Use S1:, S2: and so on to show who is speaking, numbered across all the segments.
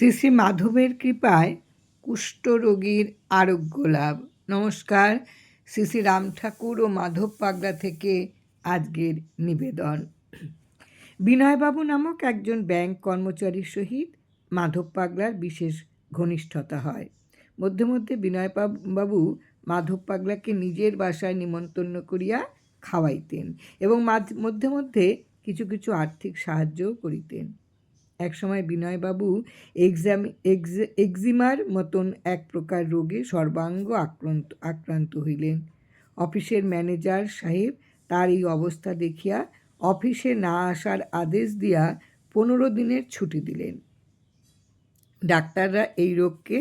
S1: শ্রী শ্রী মাধবের কৃপায় কুষ্ঠরোগীর আরোগ্য লাভ। নমস্কার। শ্রী শ্রী রাম ঠাকুর ও মাধব পাগলা থেকে আজকের নিবেদন। বিনয়বাবু নামক একজন ব্যাংক কর্মচারীর সহিত মাধব পাগলার বিশেষ ঘনিষ্ঠতা হয়। মধ্যে মধ্যে বিনয় বাবু মাধব পাগলাকে নিজের বাসায় নিমন্ত্রণ করিয়া খাওয়াইতেন এবং মধ্যে মধ্যে কিছু কিছু আর্থিক সাহায্যও করিতেন। একসময় বিনয়বাবু এক্সাম, এক্স, এক্সিমার মতন এক প্রকার রোগে সর্বাঙ্গ আক্রান্ত আক্রান্ত হইলেন। অফিসের ম্যানেজার সাহেব তার এই অবস্থা দেখিয়া অফিসে না আসার আদেশ দিয়া পনেরো দিনের ছুটি দিলেন। ডাক্তাররা এই রোগকে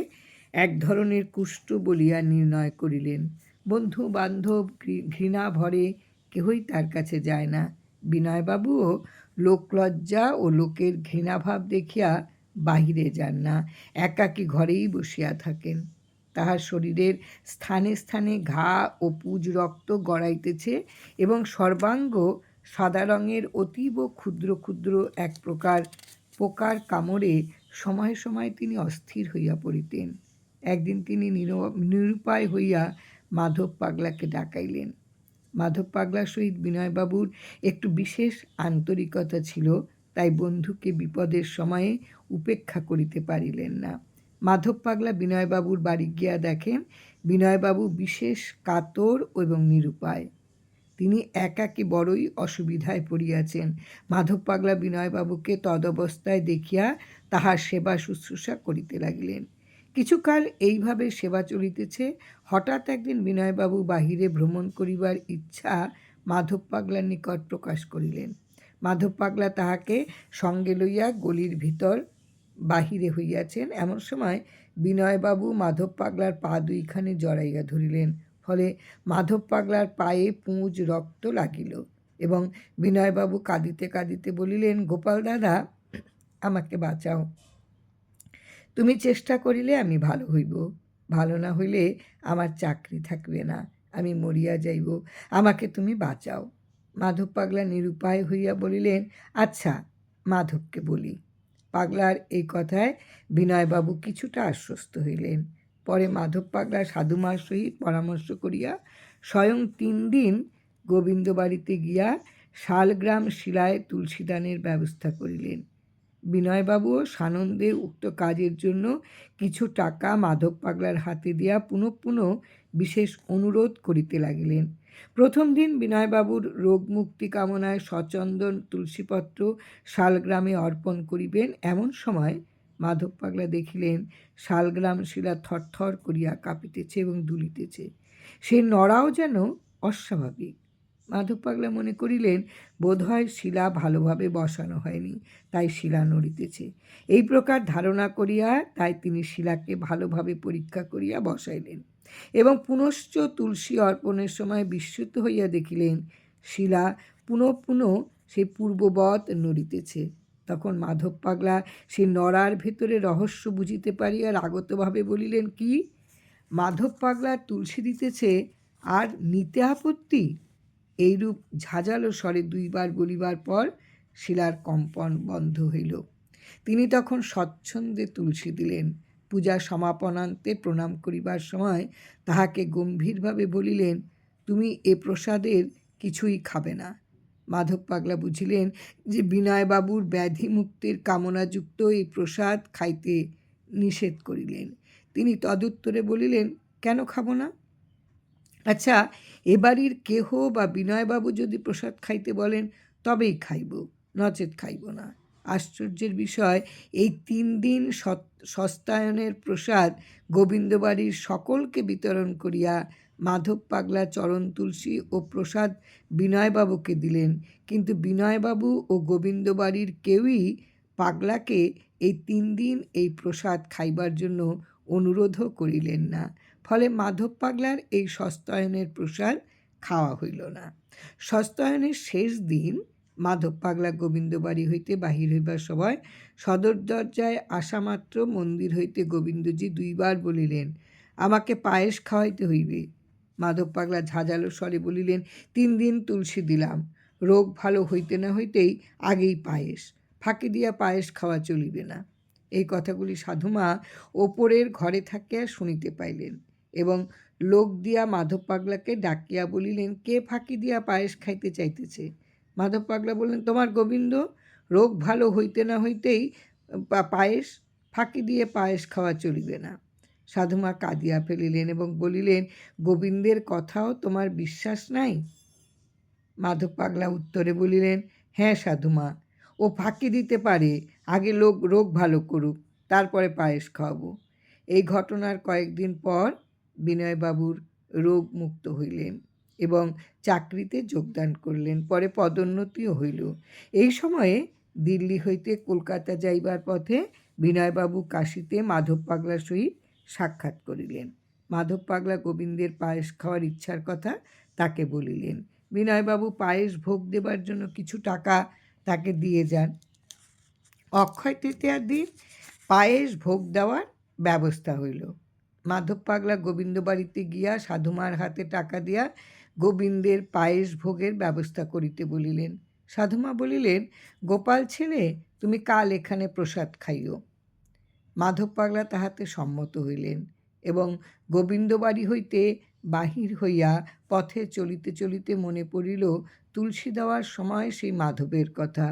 S1: এক ধরনের কুষ্ঠ বলিয়া নির্ণয় করিলেন। বন্ধু বান্ধব ঘৃণা ভরে কেহই তার কাছে যায় না। বিনয়বাবুও লোকলজ্জা ও লোকের ঘৃণাভাব দেখিয়া বাহিরে যান না, একাকী ঘরেই বসিয়া থাকেন। তাহার শরীরের স্থানে স্থানে ঘা ও পুজ রক্ত গড়াইতেছে এবং সর্বাঙ্গ সাদা রঙের অতীব ক্ষুদ্র ক্ষুদ্র এক প্রকার পোকার কামড়ে সময়ে সময় তিনি অস্থির হইয়া পড়িতেন। একদিন তিনি নিরুপায় হইয়া মাধব পাগলাকে ডাকাইলেন। মাধব পাগলার সহিত বিনয়বাবুর একটু বিশেষ আন্তরিকতা ছিল, তাই বন্ধুকে বিপদের সময়ে উপেক্ষা করিতে পারিলেন না। মাধব পাগলা বিনয়বাবুর বাড়ি গিয়া দেখেন, বিনয়বাবু বিশেষ কাতর এবং নিরুপায়। তিনি একাকে বড়ই অসুবিধায় পড়িয়াছেন। মাধব পাগলা বিনয়বাবুকে তদবস্থায় দেখিয়া তাহার সেবা শুশ্রূষা করিতে লাগিলেন। কিছুকাল এইভাবে সেবা চলিতেছে। হঠাৎ একদিন বিনয়বাবু বাহিরে ভ্রমণ করিবার ইচ্ছা মাধব পাগলার নিকট প্রকাশ করিলেন। মাধব পাগলা তাহাকে সঙ্গে লইয়া গলির ভিতর বাহিরে হইয়াছেন। এমন সময় বিনয়বাবু মাধব পাগলার পা দুইখানে জড়াইয়া ধরিলেন। ফলে মাধব পাগলার পায়ে পুঁজ রক্ত লাগিল এবং বিনয়বাবু কাঁদিতে কাঁদিতে বলিলেন, গোপাল দাদা, আমাকে বাঁচাও। তুমি চেষ্টা করিলে আমি ভালো হইব। ভালো না হইলে আমার চাকরি থাকবে না। আমি মরিয়া যাইব। আমাকে তুমি বাঁচাও। মাধব পাগলা নিরুপায় হইয়া বলিলেন আচ্ছা মাধবকে বলি। পাগলার এই কথায় বিনয়বাবু কিছুটা আশ্বস্ত হইলেন। পরে মাধব পাগলা সাধুমার সহিত পরামর্শ করিয়া স্বয়ং তিন দিন গোবিন্দ বাড়িতে গিয়া শালগ্রাম শিলায় তুলসীদানের ব্যবস্থা করিলেন। বিনয়বাবুও সানন্দে উক্ত কাজের জন্য কিছু টাকা মাধব পাগলার হাতে দিয়া পুনঃ পুনঃ বিশেষ অনুরোধ করিতে লাগিলেন। প্রথম দিন বিনয়বাবুর রোগ মুক্তি কামনায় সচন্দন তুলসীপত্র শালগ্রামে অর্পণ করিবেন। এমন সময় মাধব পাগলা দেখিলেন, শালগ্রাম শিলা থরথর করিয়া কাঁপিতেছে এবং দুলিতেছে। সে নড়াও যেন অস্বাভাবিক। মাধব পাগলা মনে করিলেন, বোধহয় শিলা ভালোভাবে বসানো হয়নি, তাই শিলা নড়িতেছে। এই প্রকার ধারণা করিয়া তাই তিনি শিলাকে ভালোভাবে পরীক্ষা করিয়া বসাইলেন এবং পুনশ্চ তুলসী অর্পণের সময় বিস্মিত হইয়া দেখিলেন, শিলা পুনঃ পুনঃ সেই পূর্ববৎ নড়িতেছে। তখন মাধব পাগলা সে নড়ার ভেতরে রহস্য বুঝিতে পারিয়া রাগতভাবে বলিলেন, কি? মাধব পাগলা তুলসী দিতেছে, আর নিতে আপত্তি? এইরূপ ঝাঁঝালো স্বরে দুইবার বলিবার পর শিলার কম্পন বন্ধ হইল। তিনি তখন স্বচ্ছন্দে তুলসী দিলেন। পূজা সমাপনান্তে প্রণাম করিবার সময় তাহাকে গম্ভীরভাবে বলিলেন, তুমি এ প্রসাদের কিছুই খাবে না। মাধব পাগলা বুঝিলেন যে বিনয়বাবুর ব্যাধি মুক্তির কামনাযুক্ত এই প্রসাদ খাইতে নিষেধ করিলেন। তিনি তদুত্তরে বলিলেন, কেন খাব না? আচ্ছা এ বাড়ির কেহ বা বিনয়বাবু যদি প্রসাদ খাইতে বলেন, তবেই খাইব, নচেত খাইব না। আশ্চর্যের বিষয়, এই তিন দিন সস্তায়নের প্রসাদ গোবিন্দবাড়ির সকলকে বিতরণ করিয়া মাধব পাগলা চরণ তুলসী ও প্রসাদ বিনয়বাবুকে দিলেন। কিন্তু বিনয়বাবু ও গোবিন্দবাড়ির কেউই পাগলাকে এই তিন দিন এই প্রসাদ খাইবার জন্য অনুরোধও করিলেন না। ফলে মাধব পাগলার এই সস্তায়নের প্রসার খাওয়া হইল না। সস্তায়নের শেষ দিন মাধব পাগলা গোবিন্দবাড়ি হইতে বাহির হইবার সময় সদর দরজায় আসামাত্র মন্দির হইতে গোবিন্দজি দুইবার বলিলেন, আমাকে পায়েস খাওয়াইতে হইবে। মাধব পাগলা ঝাঁঝালো স্বরে বলিলেন, তিন দিন তুলসী দিলাম, রোগ ভালো হইতে না হইতেই আগেই পায়েস, ফাঁকি দিয়া পায়েস খাওয়া চলিবে না। এই কথাগুলি সাধুমা ওপরের ঘরে থাকিয়া শুনিতে পাইলেন। এবং লোক দিয়া মাধব পাগলাকে ডাকিয়া বলিলেন, কে ফাঁকি দিয়া পায়েস খাইতে চাইতেছে? মাধব পাগলা বললেন, তোমার গোবিন্দ, রোগ ভালো হইতে না হইতেই পায়েস, ফাঁকি দিয়ে পায়েস খাওয়া চলিবে না। সাধুমা কাঁদিয়া ফেলিলেন এবং বলিলেন, গোবিন্দের কথাও তোমার বিশ্বাস নাই? মাধব পাগলা উত্তরে বলিলেন হ্যাঁ সাধুমা ও ফাঁকি দিতে পারে, আগে লোক, রোগ ভালো করুক, তারপরে পায়েস খাওয়াবো। এই ঘটনার কয়েকদিন পর বিনয়বাবুর রোগ মুক্ত হইলেন এবং চাকরিতে যোগদান করলেন, পরে পদোন্নতিও হইল। এই সময়ে দিল্লি হইতে কলকাতা যাইবার পথে বিনয়বাবু কাশীতে মাধব পাগলার সহিত সাক্ষাৎ করিলেন। মাধব পাগলা গোবিন্দের পায়েস খাওয়ার ইচ্ছার কথা তাকে বলিলেন, বিনয়বাবু, পায়েস ভোগ দেবার জন্য কিছু টাকা তাকে দিয়ে যান। অক্ষয় তৃতীয়ার দিন পায়েস ভোগ দেওয়ার ব্যবস্থা হইল। মাধব পাগলা গোবিন্দ বাড়িতে গিয়া সাধুমার হাতে টাকা দিয়া গোবিন্দের পায়েস ভোগের ব্যবস্থা করিতে বলিলেন। সাধুমা বলিলেন, গোপাল ছেলে, তুমি কাল এখানে প্রসাদ খাইও। মাধব পাগলা তাহাতে সম্মত হইলেন এবং গোবিন্দ বাড়ি হইতে বাহির হইয়া পথে চলিতে চলিতে মনে পড়িল, তুলসী দেওয়ার সময় সেই মাধবের কথা।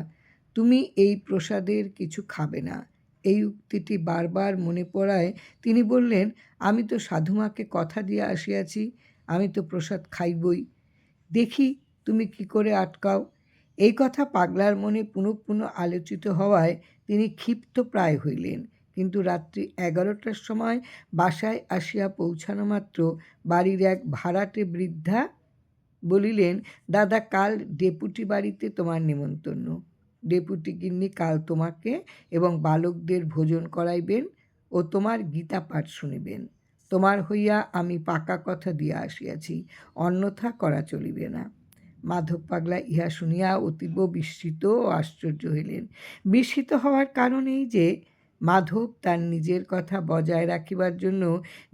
S1: তুমি এই প্রসাদের কিছু খাবে না। এই উক্তিটি বারবার মনে পড়ায় তিনি বললেন, আমি তো সাধুমাকে কথা দিয়ে আসিয়াছি, আমি তো প্রসাদ খাইবই। দেখি তুমি কি করে আটকাও। এই কথা পাগলার মনে পুনঃ পুনঃ আলোচিত হওয়ায় তিনি ক্ষিপ্ত প্রায় হইলেন। কিন্তু রাত্রি এগারোটার সময় বাসায় আসিয়া পৌঁছানো মাত্র বাড়ির এক ভাড়াটে বৃদ্ধা বলিলেন, দাদা, কাল ডেপুটি বাড়িতে তোমার নেমন্তন্ন ডেপুটি গিন্নি কাল তোমাকে এবং বালকদের ভোজন করাইবেন ও তোমার গীতা পাঠ শুনিবেন। তোমার হইয়া আমি পাকা কথা দিয়া আসিয়াছি, অন্যথা করা চলিবে না। মাধব পাগলা ইহা শুনিয়া অতীব বিস্মিত ও আশ্চর্য হইলেন। বিস্মিত হওয়ার কারণ এই যে মাধব তার নিজের কথা বজায় রাখিবার জন্য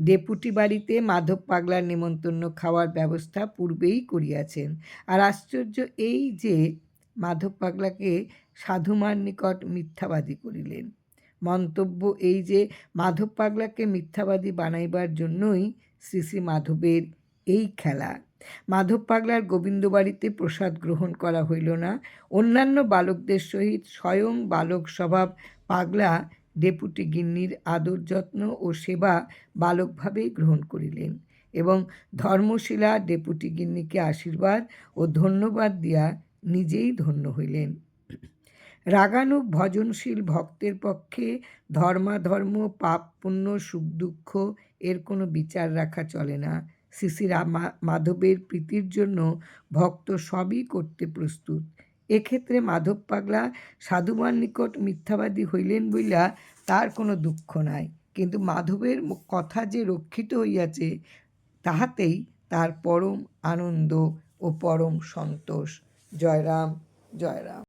S1: ডেপুটি বাড়িতে মাধব পাগলার নিমন্ত্রণ খাওয়ার ব্যবস্থা পূর্বেই করিয়াছেন। আর আশ্চর্য এই যে মাধব পাগলাকে সাধুমার নিকট মিথ্যাবাদী করিলেন। মন্তব্য এই যে, মাধব পাগলাকে মিথ্যাবাদী বানাইবার জন্যই শ্রী শ্রী মাধবের এই খেলা। মাধব পাগলার গোবিন্দবাড়িতে প্রসাদ গ্রহণ করা হইল না। অন্যান্য বালকদের সহিত স্বয়ং বালক স্বভাব পাগলা ডেপুটি গিন্নির আদর যত্ন ও সেবা বালকভাবেই গ্রহণ করিলেন এবং ধর্মশিলা ডেপুটি গিন্নিকে আশীর্বাদ ও ধন্যবাদ দিয়া নিজেই ধন্য হইলেন। রাগানুগ ভজনশীল ভক্তের পক্ষে ধর্মাধর্ম, পাপ পুণ্য, সুখ দুঃখ এর কোনো বিচার রাখা চলে না। শ্রী শ্রী মাধবের প্রীতির জন্য ভক্ত সবই করতে প্রস্তুত। এক্ষেত্রে মাধব পাগলা সাধুমার নিকট মিথ্যাবাদী হইলেন বইলা তার কোনো দুঃখ নাই। কিন্তু মাধবের কথা যে রক্ষিত হইয়াছে, তাহাতেই তার পরম আনন্দ ও পরম সন্তোষ। জয়রাম জয়রাম।